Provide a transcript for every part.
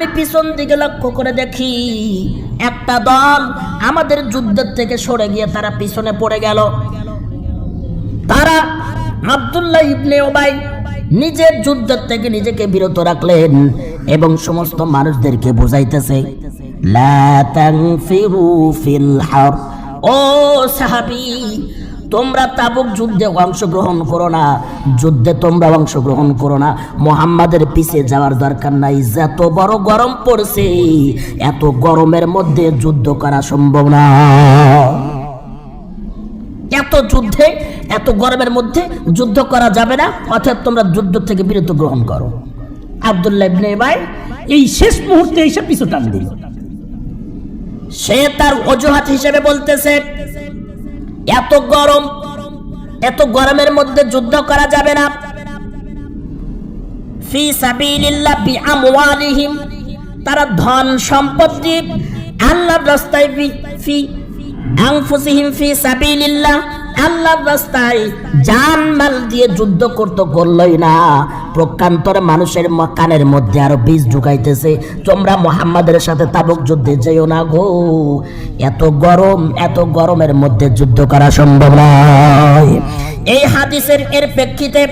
আমি পিছন দিকে লক্ষ্য করে দেখি একটা দল আমাদের যুদ্ধের থেকে সরে গিয়ে তারা পিছনে পড়ে গেল। তারা আব্দুল্লাহ ইবনে ওবাই নিজের যুদ্ধের থেকে নিজেকে বিরত রাখলেন এবং সমস্ত মানুষদেরকে বোঝাইতেছে, লা তানফিরু ফিল হার। ও সাহাবী তোমরা তাবুক যুদ্ধে অংশগ্রহণ করো না, যুদ্ধে তোমরা অংশগ্রহণ করো না। মোহাম্মদের পিছে যাওয়ার দরকার নাই, যত বড় গরম পড়ছে, এত গরমের মধ্যে যুদ্ধ করা সম্ভব না। এত যুদ্ধে, এত গরমের মধ্যে যুদ্ধ করা যাবে না, অর্থাৎ তোমরা যুদ্ধ থেকে বিরত গ্রহণ করো। আব্দুল্লাহ ইবনে ভাই এই শেষ মুহূর্তে এসে পিছু টান দিল। সে তার অজুহাত হিসেবে বলতেছে এত গরম, এত গরমের মধ্যে যুদ্ধ করা যাবে না। ফি সাবিলিল্লাহ তারা ধন সম্পত্তি আল্লাহর ফি ফি সাবিলিল্লাহ আল্লাহর রাস্তায় জান মাল দিয়ে যুদ্ধ করতে করলই না। প্রকান্তরে মানুষের কানের মধ্যে আরও বীজ ঢুকাইতেছে। তোমরা মোহাম্মদের সাথে তাবুক যুদ্ধে যেও না গো। এত গরম, এত গরমের মধ্যে যুদ্ধ করা সম্ভব নয়। এই হাদিসের, এর প্রেক্ষিতে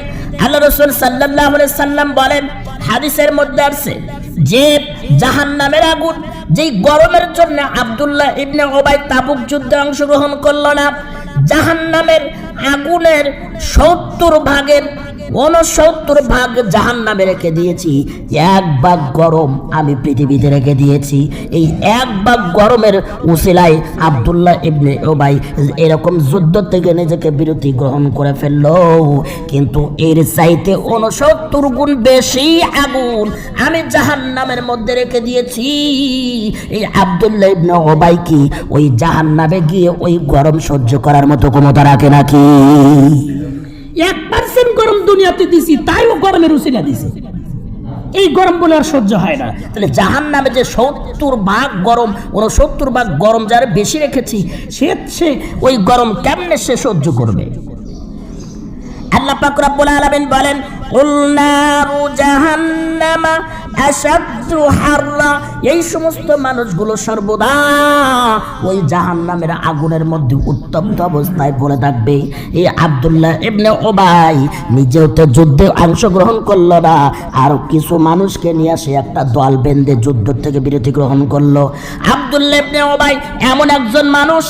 আল্লাহ রসুল সাল্লাহ সাল্লাম বলেন, হাদিসের মধ্যে আছে যে জাহান নামের আগুন, যেই গরমের জন্য আব্দুল্লাহ ইবনে ওবাই তাবুক যুদ্ধে অংশগ্রহণ করল না জাহান নামের আগুনের সত্তর ভাগের উনসত্তর ভাগ জাহান নামে রেখে দিয়েছি, এক ভাগ গরম আমি পৃথিবীতে রেখে দিয়েছি। এই এক ভাগ গরমের উসিলায় আব্দুল্লাহ ইবনে ওবাই এরকম যুদ্ধ থেকে নিজেকে বিরতি গ্রহণ করে ফেলল। কিন্তু এর চাইতে উনসত্তর গুণ বেশি আগুন আমি জাহান নামের মধ্যে রেখে দিয়েছি। এই আব্দুল্লাহ ইবনে ওবাই কি ওই জাহান নামে গিয়ে ওই গরম সহ্য করার মতো ক্ষমতা রাখে নাকি? এক পার্সেন্ট গরম দুনিয়াতে দিছি, তাইও গরমের উচিলা দিছি। এই গরম বলে আর সহ্য হয় না। তাহলে জাহান নামে যে সত্তর ভাগ গরম উনসত্তর ভাগ গরম যার বেশি রেখেছি, সে সে ওই গরম কেমনে সে সহ্য করবে? আল্লাহ বলে আলাবেন বলেন নারু জাহান্নামা এই সমস্ত মানুষগুলো সর্বদা ওই জাহান্নামের আগুনের মধ্যে উত্তপ্ত অবস্থায় পড়ে থাকবে। এই আব্দুল্লাহ ইবনে ওবাই নিজেও তো যুদ্ধে অংশগ্রহণ করল না, আর কিছু মানুষকে নিয়ে সে একটা দল বেঁধে যুদ্ধ থেকে বিরতি গ্রহণ করল। আব্দুল্লাহ ইবনে ওবাই এমন একজন মানুষ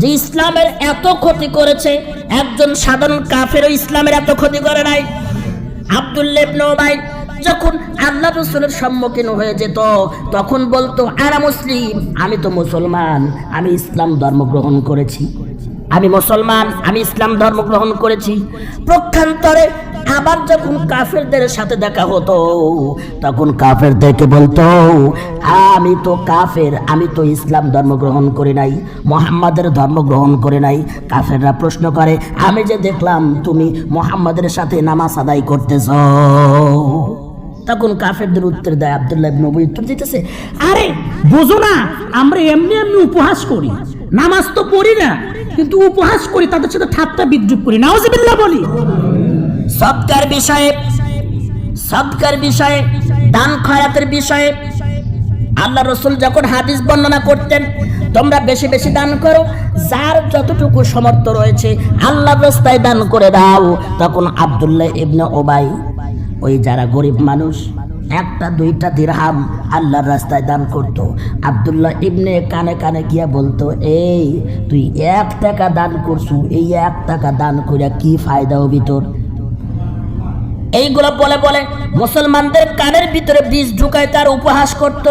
যে ইসলামের এত ক্ষতি করেছে, একজন সাধারণ কাফেরও ইসলামের এত ক্ষতি করে নাই। আব্দুল্লাহ ইবনে ওবাই যখন আল্লাহ রসুলের সম্মুখীন হয়ে যেত, তখন বলতো, আরা মুসলিম, আমি তো মুসলমান, আমি ইসলাম ধর্ম গ্রহণ করেছি। আমি মুসলমান, আমি ইসলাম ধর্ম গ্রহণ করেছি। প্রক্ষান্তরে আবার যখন কাফেরদের সাথে দেখা হতো, তখন কাফেরদেরকে বলতো, আমি তো কাফের, আমি তো ইসলাম ধর্ম গ্রহণ করি নাই, মোহাম্মদের ধর্ম গ্রহণ করে নাই। কাফেররা প্রশ্ন করে, আমি যে দেখলাম তুমি মোহাম্মদের সাথে নামাজ আদায় করতেছ। তখন কাফেরদের উত্তর দেয় আবদুল্লাহ উবাই, উত্তর দিতেছে, আরে, বোঝো না, আমরা এমনি এমনি উপহাস করি। নামাজ তো পড়ি না, কিন্তু উপহাস করি, তাদের সাথে ঠাট্টা বিদ্রুপ করি। নাওজিবিল্লাহ বলি। সৎকার বিষয়ে সৎকার বিষয়ে, দান খয়াতের বিষয়ে আল্লাহ রসুল যখন হাদিস বর্ণনা করতেন, তোমরা বেশি বেশি দান করো, যার যতটুকু সমর্থ রয়েছে আল্লাহ রাস্তায় দান করে দাও। তখন আব্দুল্লাহ ইবনে ওবাই ওই যারা গরিব মানুষ, একটা, দুইটা দিরহাম আল্লাহর রাস্তায় দান করত। আব্দুল্লাহ ইবনে কানে কানে গিয়া বলতো, এই, তুই এক টাকা দান করছু, এই এক টাকা দান করিয়া কি ফায়দা হবি তোর? এইগুলো বলে বলে মুসলমানদের কানের ভিতরে বীজ ঢুকায় তার উপহাস করত।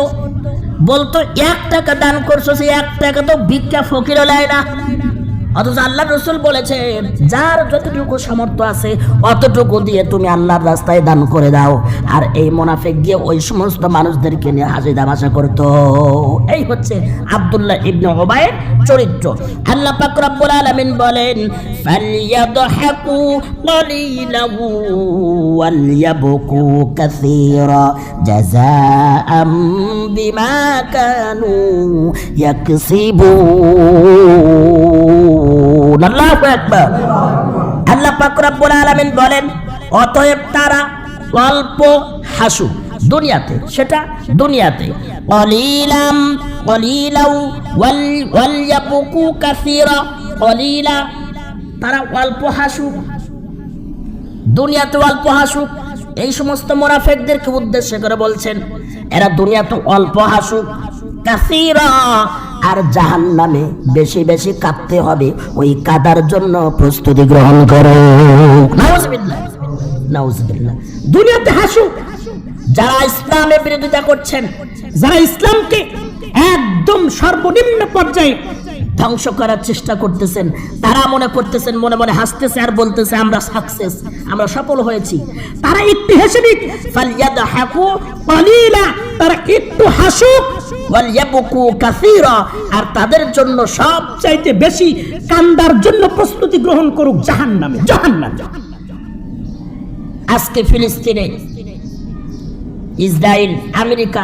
বলতো, এক টাকা দান করছ সে এক টাকা তো ভিক্ষা ফকিরও নেয় না। অথচ আল্লাহ রসুল বলেছেন যার যতটুকু সামর্থ্য আছে অতটুকু দিয়ে তুমি আল্লাহর রাস্তায় দান করে দাও আর এই মোনাফেক গিয়ে ওই সমস্ত মানুষদেরকে নিয়ে হাসি তামাশা করতো এই হচ্ছে আব্দুল্লাহ ইবনে ওবায়ের চরিত্র আল্লাহ পাক রব্বুল আলামিন বলেন ফালইয়াদহাকু قليلا وليبكوا كثيرا جزاء بما كانوا يكسبون তাশাউন আল্লাহু আকবার আল্লাহ পাক রব্বুল আলামিন বলেন, অতএব তারা অল্প হাসু দুনিয়াতে, সেটা দুনিয়াতে। কলিলাম কলিলাও ওয়াল ওয়ালয়াবুকু কাসীরা, কলিলা, তারা অল্প হাসু। দুনিয়াতে অল্প হাসু। এই সমস্ত মোরাফেকদেরকে উদ্দেশ্য করে বলছেন, এরা দুনিয়াতে অল্প হাসু। কাসীরা আর জাহান্নামে বেশি বেশি কাঁদতে হবে। ওই কাদার জন্য প্রস্তুতি গ্রহণ করো। দুনিয়াতে হাসুক যারা ইসলামের বিরোধিতা করছেন, যারা ইসলামকে একদম সর্বনিম্ন পর্যায়ে ধ্বংস করার চেষ্টা করতেছেন, তারা মনে করতেছেন, মনে মনে হাসতেছে আর বলতেছে, আমরা সাকসেস আমরা সফল হয়েছি। তারা একটু হেসে দিক ফালিয়াদহাকু কলিলা তারা একটু হাসুক আর তাদের জন্য সব চাইতে বেশি কান্দার জন্য প্রস্তুতি গ্রহণ করুক জাহান নামে জাহান আজকে ফিলিস্তিনে ইসরায়েল আমেরিকা